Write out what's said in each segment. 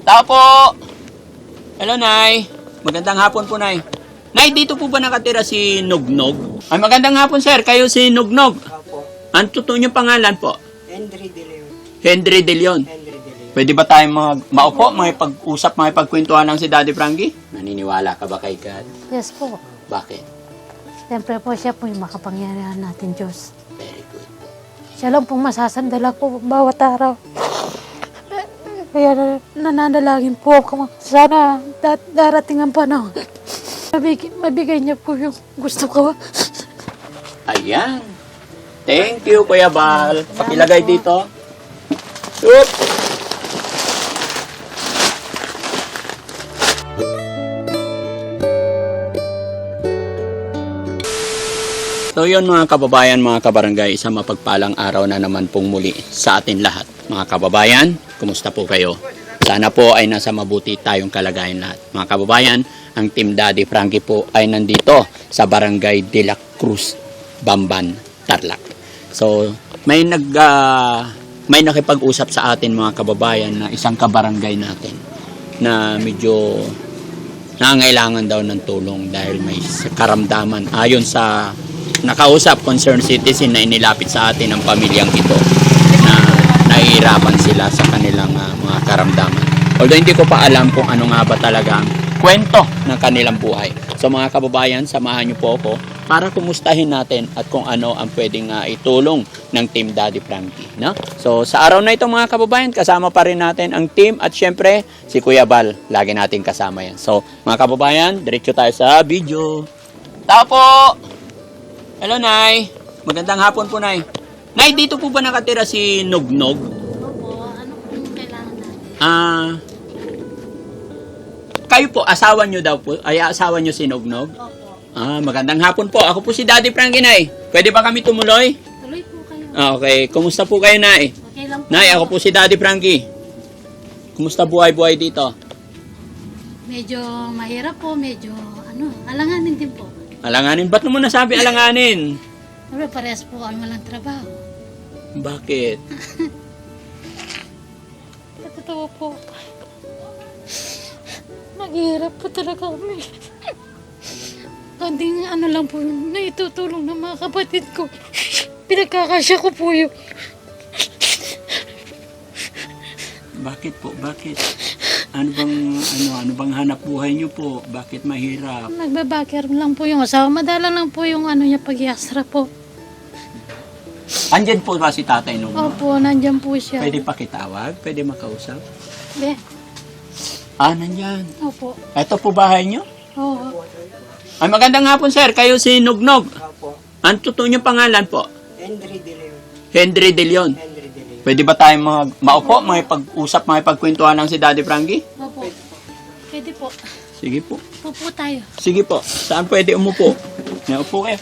Tao po! Hello, Nay. Magandang hapon po, Nay. Nay, dito po ba nakatira si Nugnog? Ay, magandang hapon, sir. Kayo si Nugnog. Opo. Ang totoo niyong pangalan po? Henry De Leon. Henry De Leon. Henry De Leon. Pwede ba tayong mag maupo, may pag-usap, may pagkwentuhan lang si Daddy Frankie? Naniniwala ka ba kay God? Yes po. Bakit? Siyempre po siya po yung makapangyarihan natin, Diyos. Very good. Siya lang pong masasandala ko bawat araw. Kaya na- nananalangin po ako. Sana da- darating ang panahon. Mabigay, mabigay niya po yung gusto ko. Ayan. Thank you, Kuya Bal. Pakilagay dito. Oop. So yun mga kababayan, mga kabarangay, isang mapagpalang araw na naman pong muli sa atin lahat. Mga kababayan, kumusta po kayo? Sana po ay nasa mabuti tayong kalagayan lahat. Mga kababayan, ang Team Daddy Frankie po ay nandito sa Barangay De La Cruz, Bamban, Tarlac. So, may nag ah, may nakipag-usap sa atin mga kababayan na isang kabarangay natin na medyo nangangailangan daw ng tulong dahil may karamdaman ayon sa nakausap concerned citizen na inilapit sa atin ang pamilyang ito nahihirapan sila sa kanilang ah, mga karamdaman. Although hindi ko pa alam kung ano nga ba talaga ang kwento ng kanilang buhay. So mga kababayan, samahan niyo po ako para kumustahin natin at kung ano ang pwedeng ah, itulong ng Team Daddy Frankie. No? So sa araw na ito mga kababayan, kasama pa rin natin ang team at syempre si Kuya Bal. Lagi natin kasama yan. So mga kababayan, diretso tayo sa video. Tao po! Hello, Nay. Magandang hapon po, Nay. Nay, dito po ba nakatira si Nugnog? Opo, ano pong kailangan natin? Ah... kayo po, asawa nyo daw po. Ay, asawa nyo si Nugnog? Opo. Ah, magandang hapon po. Ako po si Daddy Frankie, Nay. Pwede ba kami tumuloy? Tuloy po kayo. Ah, okay. Kumusta po kayo, Nay? Okay lang po. Nay, ako po si Daddy Frankie. Kumusta buhay-buhay dito? Medyo mahirap po, medyo ano, alanganin din po. Alanganin. Ba't mo nasabi alanganin? Pero parehas po kami walang trabaho. Bakit? Totoo po. Naghihirap po talaga kami. Kanding ano lang po yun, naitutulong ng mga kapatid ko. Pinagkakasya ko po yun. Bakit po? Bakit? Ano bang ano ano bang hanap buhay niyo po? Bakit mahirap? Nagbabakir lang po yung asawa. Madala lang po yung ano niya pag-iasra po. Andyan po ba si Tatay nung Opo, nandyan po siya. Pwede pakitawag? Pwede makausap? Be, Ah, nandyan. opo. Ito po bahay niyo? Oo. Ay, magandang hapon, sir. Kayo si Nugnog. Opo. Ang totoo niyong pangalan po? Henry De Leon. Henry De Leon. Henry De Leon. Pwede ba tayong mag maupo, may pag-usap, may pagkwentuhan lang si Daddy Frankie? Opo. Pwede po. Sige po. Pupo tayo. Sige po. Saan pwede umupo? Naupo kayo.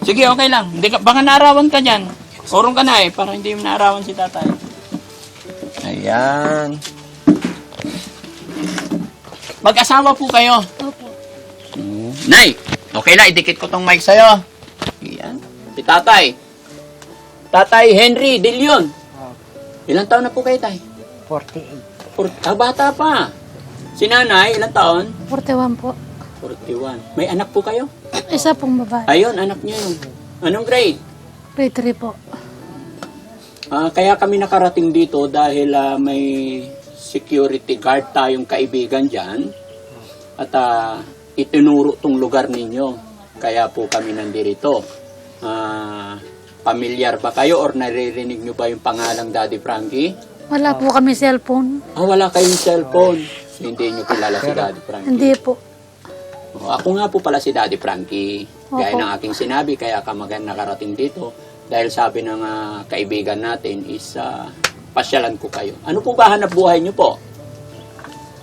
Sige, okay lang. Hindi ka, baka naarawan ka dyan. Urong ka na eh, para hindi mo naarawan si tatay. Ayan. Mag-asawa po kayo. Opo. Nay, okay lang, idikit ko tong mic sa'yo. Si tatay. Tatay Henry De Leon. Oh, Ilang taon na po kayo, tay? 48. Por ah, bata pa. Si nanay, ilang taon? 41 po. 41. May anak po kayo? Isa pong babae. Ayun, anak niyo yun. Anong grade? Grade 3 po. Ah, kaya kami nakarating dito dahil ah, may security guard tayong kaibigan dyan at ah, itinuro tong lugar ninyo. Kaya po kami nandito. Familiar ba kayo or naririnig nyo ba yung pangalang Daddy Frankie? Wala po kami cellphone. Ah, wala kayong cellphone. So, hindi nyo kilala si Daddy Frankie. Hindi po. Oh, ako nga po pala si Daddy Frankie. Gaya Opo. ng aking sinabi, kaya ka magan nakarating dito. Dahil sabi ng ah, kaibigan natin is ah, pasyalan ko kayo. Ano po ba hanap buhay nyo po?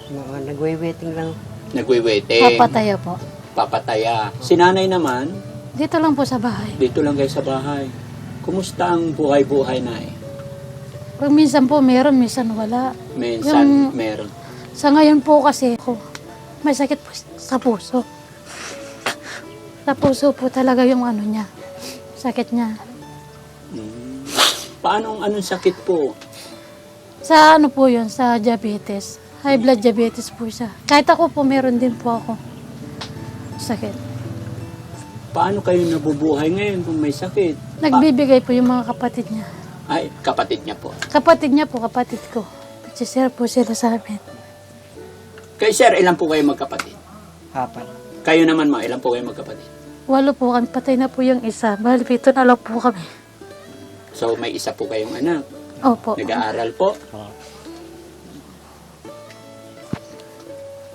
Mga nagwe-waiting lang. Nagwiwete. Papataya po. Papataya. Si nanay naman, Dito lang po sa bahay. dito lang kayo sa bahay. Kumusta ang buhay-buhay na eh? Pag minsan po meron, minsan wala. Minsan, Yung- meron. Sa ngayon po kasi ako, may sakit po sa puso. Sa puso po talaga yung ano niya. Sakit niya. Mm. Paano, anong sakit po? Sa ano po yun, sa diabetes. High blood diabetes po siya. Kahit ako po, meron din po ako. Sakit. Paano kayo nabubuhay ngayon kung may sakit? Nagbibigay po yung mga kapatid niya. Ay, kapatid niya po. Kapatid niya po, kapatid ko. Nagsishare po sila sa amin. Kay sir, ilan po kayo magkapatid? Apat. Kayo naman ma, ilan po kayo magkapatid? Walo po kami, patay na po yung isa. Bali, pito na lang po kami. So, may isa po kayong anak. Opo. Nag-aaral po. Oo.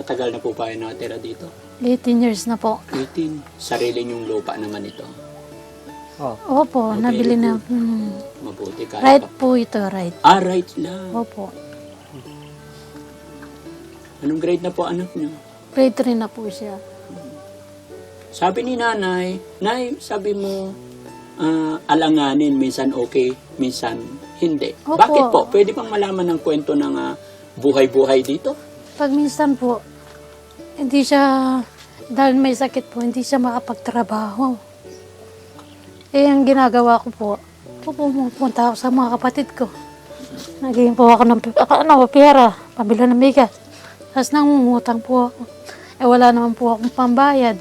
Matagal na po kayo nakatira dito. 18 years na po. 18. Sarili niyong lupa naman ito. Oh. Opo, Okay, nabili na. Hmm. Mabuti ka. Right po ito, right. Ah, right lang. Opo. Anong grade na po anak niyo? Grade 3 na po siya. Sabi ni nanay, Nay, sabi mo, ah, alanganin, minsan okay, minsan hindi. Opo. Bakit po? Pwede bang malaman ng kwento ng ah, buhay-buhay dito? Pag minsan po, hindi siya, dahil may sakit po, hindi siya makapagtrabaho. Eh, ang ginagawa ko po, pupunta ako sa mga kapatid ko. Naging po ako ng ano, pera, pabila ng bigas. Tapos nangungutang po ako. Eh, wala naman po akong pambayad.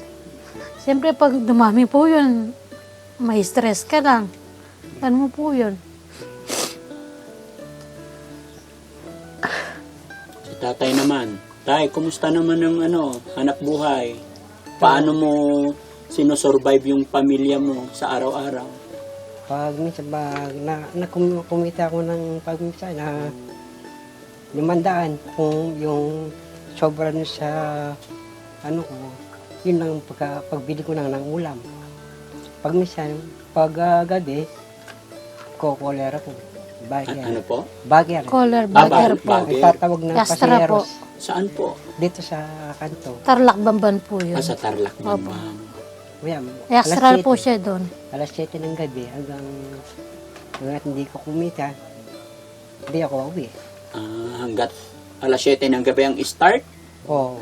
Siyempre, pag dumami po yun, may stress ka lang. Ano mo po yun? Si tatay naman. Tay, kumusta naman ang ano, hanap buhay? Paano mo sinosurvive yung pamilya mo sa araw-araw? Pag minsan pag na, na kum- kumita ako ng pag minsan na limandaan kung yung sobra nun sa ano ko, yun lang pagka, pagbili ko lang ng ulam. Pag minsan, pag ah, gabi, kukolera ko. A- Bagger. ano po? Bagger. Collar, Ah, bagger bag- po. bag- Ay, tatawag ng Yastra po. Saan po? dito sa kanto. Tarlac Bamban po yun. Ah, sa Tarlac Opo. naman. Kuya, Astral alas po 7. siya doon. Alas 7 ng gabi hanggang hanggat hindi ko kumita, hindi ako uwi. Ah, hanggat alas 7 ng gabi ang start Oo.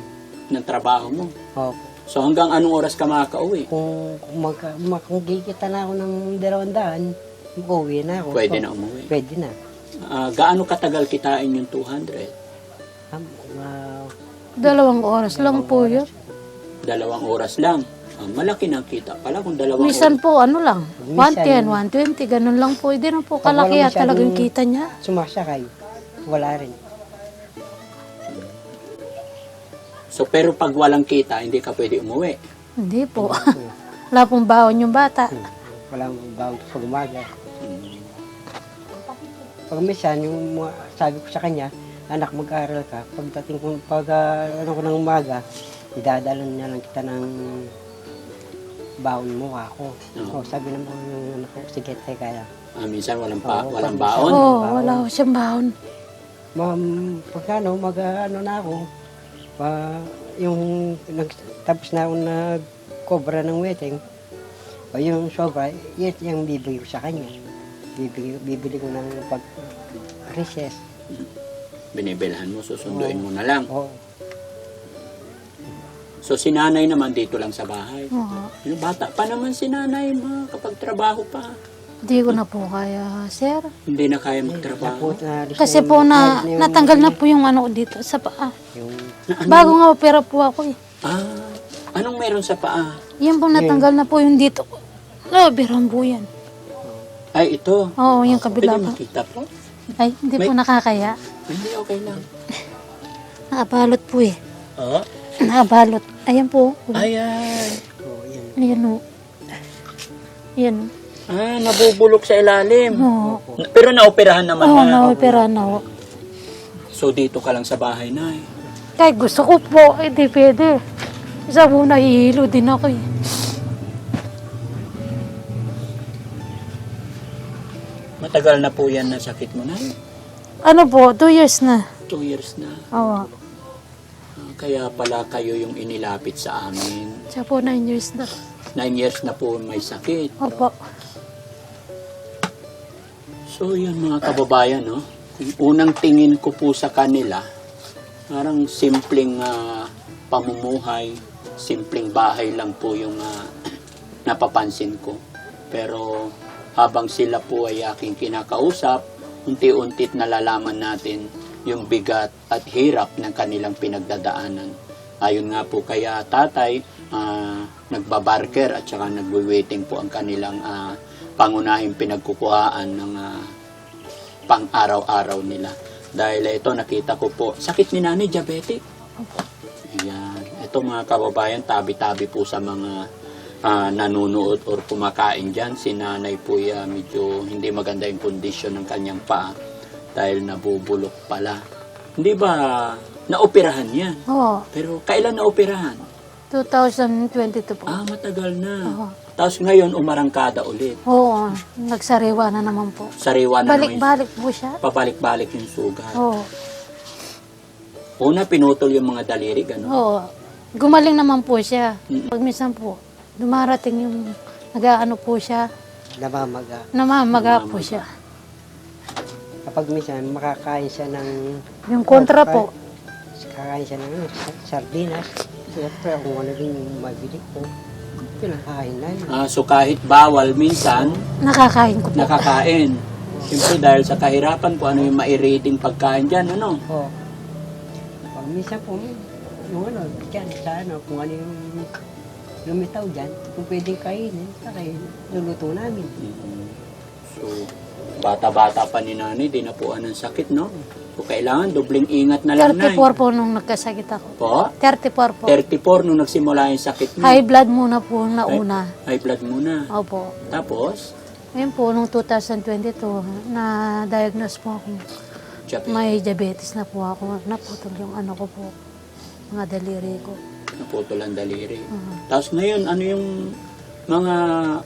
ng trabaho mo. Oh, So hanggang anong oras ka makakauwi? kung kung, magka, ma- kung kikita na ako ng dalawang daan, uwi na ako. Pwede So, na umuwi. Pwede na. Ah, gaano katagal kitain yung 200? Um, ah, Dalawang oras lang po yun. Dalawang oras lang. Ah, malaki na kita pala kung dalawang Minsan oras. po, ano lang, Minsan- 110, 120, ganun lang po. Hindi na po kalaki at talagang kita niya. sumasakay, wala rin. So pero pag walang kita, hindi ka pwede umuwi. Hindi po. Wala pong baon yung bata. Hmm. Wala mong bawang pag umaga. Pag minsan, yung mga- sabi ko sa kanya, anak mag-aaral ka, pagdating ko, pag ah, ano ko ng umaga, idadalan niya lang kita ng baon mo ako. Oo. Oh, sabi ng mga anak ko, sige, tayo kaya. Ah, minsan walang pa, Oo, walang baon. Oo, oh, baon. wala ko siyang baon. Ma'am, pag ano, mag ano na ako, pa, yung nag, tapos na ako nag-cobra ng wedding, o yung sobra, yun yung bibigay ko sa kanya. Bibili, bibili ko ng pag recess. Binibilhan mo, susunduin mo na lang. Oh, So si nanay naman dito lang sa bahay. Oo. Yung bata pa naman si nanay, mga kapag trabaho pa. Hindi ko na po kaya, sir. Hindi na kaya magtrabaho. Kasi po na, natanggal na po yung ano dito sa paa. Yung, Bago nga opera po ako eh. Ah, anong meron sa paa? Yan po natanggal na po yung dito. No, birang po yan. Ay, ito. Oo, yung kabila Pwede makita po? Ay, hindi po nakakaya. Hindi, okay lang. Nakabalot po eh. Oh, Nakabalot. Ayan po. ayan. oh, yan. Ayan o. Ayan o. Ah, nabubulok sa ilalim. Oo. Pero naoperahan naman Oo, na. na-opera na o. So dito ka lang sa bahay na eh. Kahit gusto ko po, hindi pwede. Isa po nahihilo din ako eh. Matagal na po yan na sakit mo na. Ano po, two years na. Two years na. Oo. Ah, Kaya pala kayo yung inilapit sa amin. Siya po nine years na. Nine years na po may sakit. Opo. So yun mga kababayan, no? Yung Unang tingin ko po sa kanila, parang simpleng ah, pamumuhay, simpleng bahay lang po yung ah, napapansin ko. Pero habang sila po ay aking kinakausap, unti-untit nalalaman natin yung bigat at hirap ng kanilang pinagdadaanan. Ayon nga po kaya tatay, ah, nagbabarker at saka nagwe-waiting po ang kanilang ah, pangunahing pinagkukuhaan ng ah, pang-araw-araw nila. Dahil ito nakita ko po, sakit ni nanay, diabetic. Ayan. Ito mga kababayan, tabi-tabi po sa mga ah, nanonood or kumakain dyan. Si nanay po ya, medyo hindi maganda yung kondisyon ng kanyang paa dahil nabubulok pala. Hindi ba naoperahan yan? Oo, Pero kailan naoperahan? 2022 po. Ah, matagal na. Oo. Tapos ngayon, umarangkada ulit. Oo, nagsariwa na naman po. Sariwa na Balik-balik po siya. pabalik-balik yung sugat. Oo, Una, pinutol yung mga daliri, gano'n. oo. Gumaling naman po siya. Pag minsan po, dumarating yung nag-ano po siya, Namamaga. namamaga po siya. Kapag minsan makakain siya ng... Yung kontra po, Kakain siya ng ano, sa- sardinas. Siyempre, kung ano rin yung mabili ko, pinakain na yun. Ah, so kahit bawal, minsan, nakakain ko po. nakakain. Siyempre dahil sa kahirapan kung ano yung mairiting pagkain dyan, ano? Oo. Pag minsan po, yung ano, dyan, sa ano, kung ano yung lumitaw dyan, kung pwedeng kainin, kakain, luluto namin. So, bata-bata pa ni nanay, di na po ng sakit, no? So, kailangan dobling ingat na lang, nay. 34 po nung nagkasakit ako. Po? 34 po. 34 nung nagsimula yung sakit mo. High blood muna po na High- una. High blood muna. Opo. Tapos, Ngayon po, nung 2022, na-diagnose po ako. diabetes. May diabetes na po ako. Naputol yung ano ko po. Mga daliri ko. Naputol ang daliri. Mhm. Tapos ngayon, ano yung mga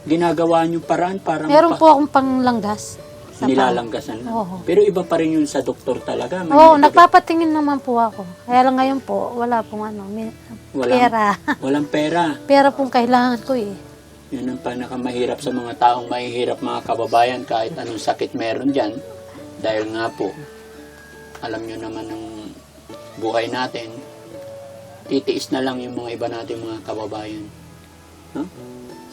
ginagawa niyong paraan para Meron mapa- po akong panglanggas. Sa nilalanggasan? Oo. Pero iba pa rin yun sa doktor talaga. May Oo, nilagay- nagpapatingin naman po ako. Kaya lang ngayon po, wala pong ano, may, Walang- pera. Walang pera. pera pong kailangan ko eh. Yun ang panakamahirap sa mga taong mahihirap mga kababayan kahit anong sakit meron dyan. Dahil nga po, alam nyo naman ng buhay natin, titiis na lang yung mga iba natin mga kababayan. No?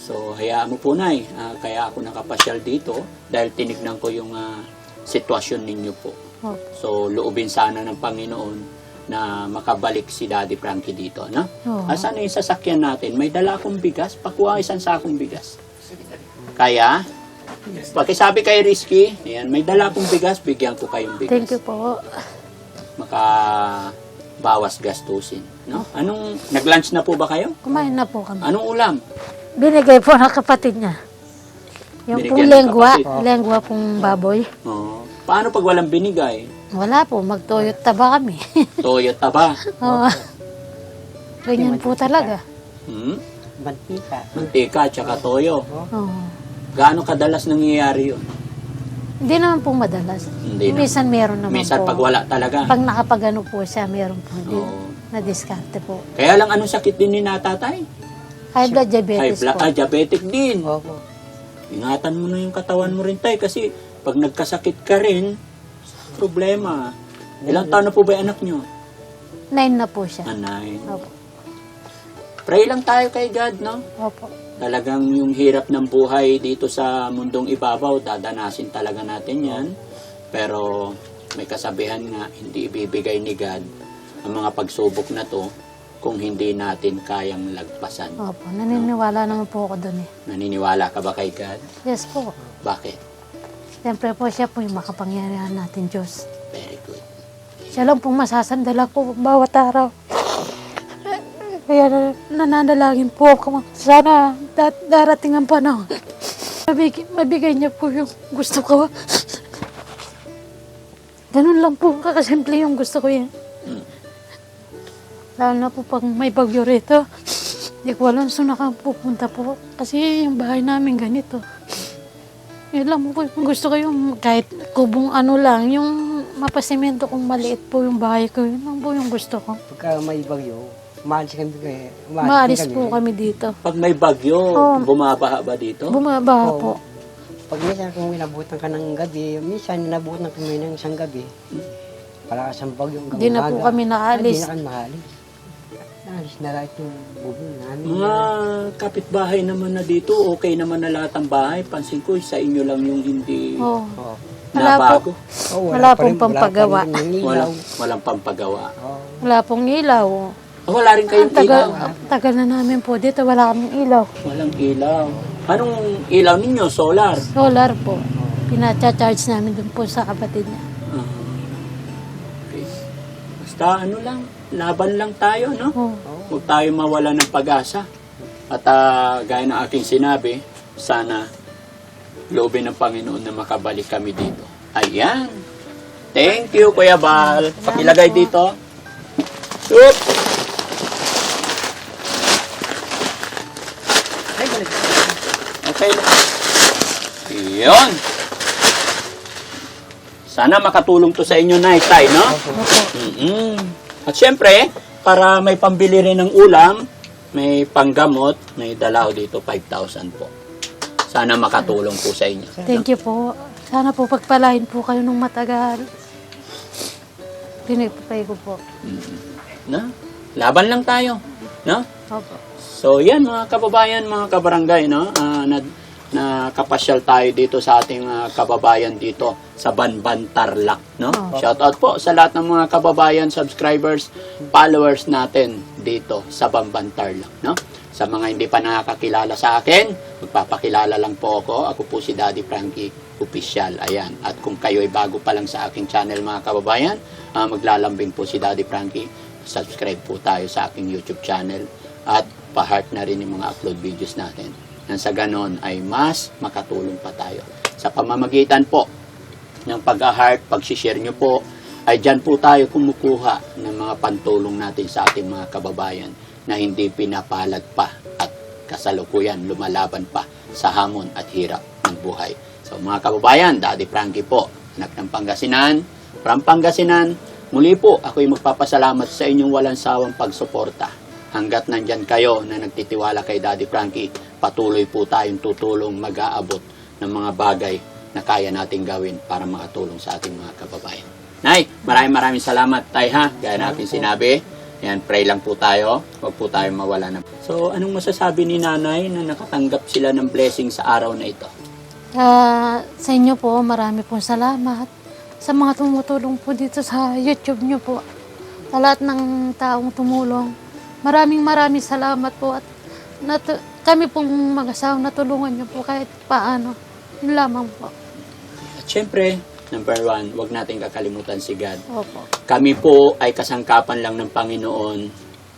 So, hayaan mo po, Nay. Ah, kaya ako nakapasyal dito dahil tinignan ko yung ah, sitwasyon ninyo po. So, loobin sana ng Panginoon na makabalik si Daddy Frankie dito, no? Oo. Asan na yung sasakyan natin? May dala akong bigas. Pakuha isang sakong bigas. Kaya, pakisabi kay Rizky, ayan, may dala akong bigas, bigyan ko kayong bigas. Thank you po. Maka bawas gastusin. No? Anong, nag-lunch na po ba kayo? Kumain na po kami. Anong ulam? Binigay po ng kapatid niya. Yung Binigyan pong ng lengwa, kapatid. lengwa pong baboy. Oh. Paano pag walang binigay? Wala po, magtoyot taba kami. Toyo taba. Oo. Ganyan po talaga. Hmm? Mantika. Mantika at saka toyo. Oo. Gaano kadalas nangyayari yun? Hindi naman po madalas. Hindi na. Minsan meron naman Minsan po. pag wala talaga. Pag nakapagano po siya, meron po. Hindi, Oo. na-discarte po. Kaya lang anong sakit din ni natatay? High blood High diabetes blood, po. ah, diabetic din. Opo. Ingatan mo na yung katawan mo rin tay kasi pag nagkasakit ka rin, problema. Ilang taon na po ba yung anak nyo? Nine na po siya. Anay. Opo. Pray lang tayo kay God, no? Opo. Talagang yung hirap ng buhay dito sa mundong ibabaw, dadanasin talaga natin yan. Pero may kasabihan nga, hindi ibibigay ni God ang mga pagsubok na to kung hindi natin kayang lagpasan. Opo. Naniniwala naman po ako doon eh. Naniniwala ka ba kay God? Yes po. Bakit? Siyempre po siya po yung makapangyarihan natin, Diyos. Very good. Siya lang pong masasandala ko bawat araw. Kaya na- nananalangin po ako. Sana da- darating ang panahon. Mabigay, mabigay niya po yung gusto ko. Ganun lang po, kakasimple yung gusto ko yan. Lalo na po pag may bagyo rito. Hindi ko alam saan nakapupunta po. Kasi yung bahay namin ganito. Yun lang po yung gusto ko yung kahit kubong ano lang, yung mapasimento kung maliit po yung bahay ko. Yun lang po yung gusto ko. Pagka may bagyo, umaalis kami kaya. Maalis po kami dito. Pag may bagyo, Oo. bumabaha ba dito? Bumabaha Oo. po. Pag minsan kung inabutan ka ng gabi, minsan inabutan kami ng isang gabi. Palakas ang bagyo hanggang Hindi na po kami nakaalis. Hindi na kami maalis. Alis na lahat yung bubong namin. Mga kapitbahay naman na dito, okay naman na lahat ang bahay. Pansin ko, sa inyo lang yung hindi Oh. Oo. Wala po. Oh, Wala pa pong rin- pampagawa. Wala. Walang, pampagawa. Oo. Wala pong ilaw. Oh, wala rin kayong Ang tagal, ilaw. ang tagal na namin po dito. Wala kaming ilaw. Walang ilaw. Anong ilaw ninyo? Solar? Solar po. Pinacha-charge namin dun po sa kapatid niya. Ah, okay. Basta ano lang, laban lang tayo, no? Oh. Huwag tayo mawala ng pag-asa. At ah, gaya ng aking sinabi, sana loobin ng Panginoon na makabalik kami dito. Ayan. Thank you, Kuya Bal. Pakilagay dito. Oop. Ay, balik. Okay. Yun. Sana makatulong to sa inyo, Nay, Tay, no? Opo. mm At syempre, para may pambili rin ng ulam, may panggamot, may dalaw dito, 5,000 po. Sana makatulong po sa inyo. Thank you po. Sana po pagpalain po kayo ng matagal. Pinipapay ko po. No? Laban lang tayo. No? Opo. So, yan mga kababayan, mga kabarangay, no? Ah, na, nakapasyal tayo dito sa ating ah, kababayan dito sa Banban Tarlac, no? Oh. Shout out po sa lahat ng mga kababayan, subscribers, followers natin dito sa Banban Tarlac, no? Sa mga hindi pa nakakakilala sa akin, magpapakilala lang po ako. Ako po si Daddy Frankie Official. Ayan. At kung kayo ay bago pa lang sa aking channel mga kababayan, ah, maglalambing po si Daddy Frankie. Subscribe po tayo sa aking YouTube channel at pa-heart na rin yung mga upload videos natin. Nang sa ganon ay mas makatulong pa tayo. Sa pamamagitan po ng pag-heart, pag-share nyo po, ay dyan po tayo kumukuha ng mga pantulong natin sa ating mga kababayan na hindi pinapalad pa at kasalukuyan lumalaban pa sa hamon at hirap ng buhay. So mga kababayan, Daddy Frankie po, anak ng Pangasinan, from Pangasinan, muli po ako'y magpapasalamat sa inyong walang sawang pagsuporta. Hanggat nandyan kayo na nagtitiwala kay Daddy Frankie, patuloy po tayong tutulong mag-aabot ng mga bagay na kaya nating gawin para makatulong sa ating mga kababayan. Nay, maraming maraming salamat, Tay, ha? Gaya natin sinabi. Yan, pray lang po tayo. Huwag po tayo mawala na. So, anong masasabi ni Nanay na nakatanggap sila ng blessing sa araw na ito? Ah, sa inyo po, marami pong salamat. Sa mga tumutulong po dito sa YouTube nyo po. Sa lahat ng taong tumulong. Maraming maraming salamat po. At natu- kami pong mag-asawang natulungan nyo po kahit paano. Yun lamang po. At syempre, number one, huwag natin kakalimutan si God. Opo. Kami po ay kasangkapan lang ng Panginoon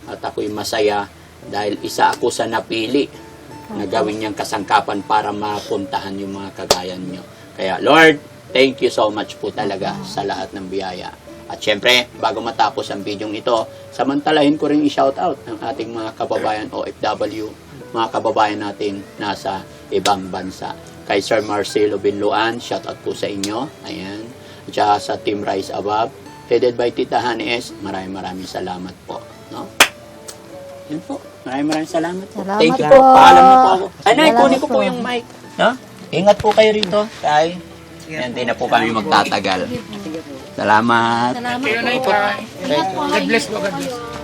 at ako'y masaya dahil isa ako sa napili na gawin niyang kasangkapan para mapuntahan yung mga kagayan niyo. Kaya Lord, thank you so much po talaga sa lahat ng biyaya. At syempre, bago matapos ang video ito, samantalahin ko rin i-shout out ng ating mga kababayan OFW, mga kababayan natin nasa ibang bansa. Kay Sir Marcelo Binluan, shout out po sa inyo. Ayan. At saka sa Team Rise Above, headed by Tita Hanes, maraming maraming salamat po. No? Yan po. Maraming maraming salamat po. Salamat Thank you po. po. Paalam na po ako. Ay, nay, Salamat kunin ko po yung mic. No? Ingat po kayo rito. Kay. Hindi na po kami magtatagal. Salamat. Salamat po. God bless po, God bless.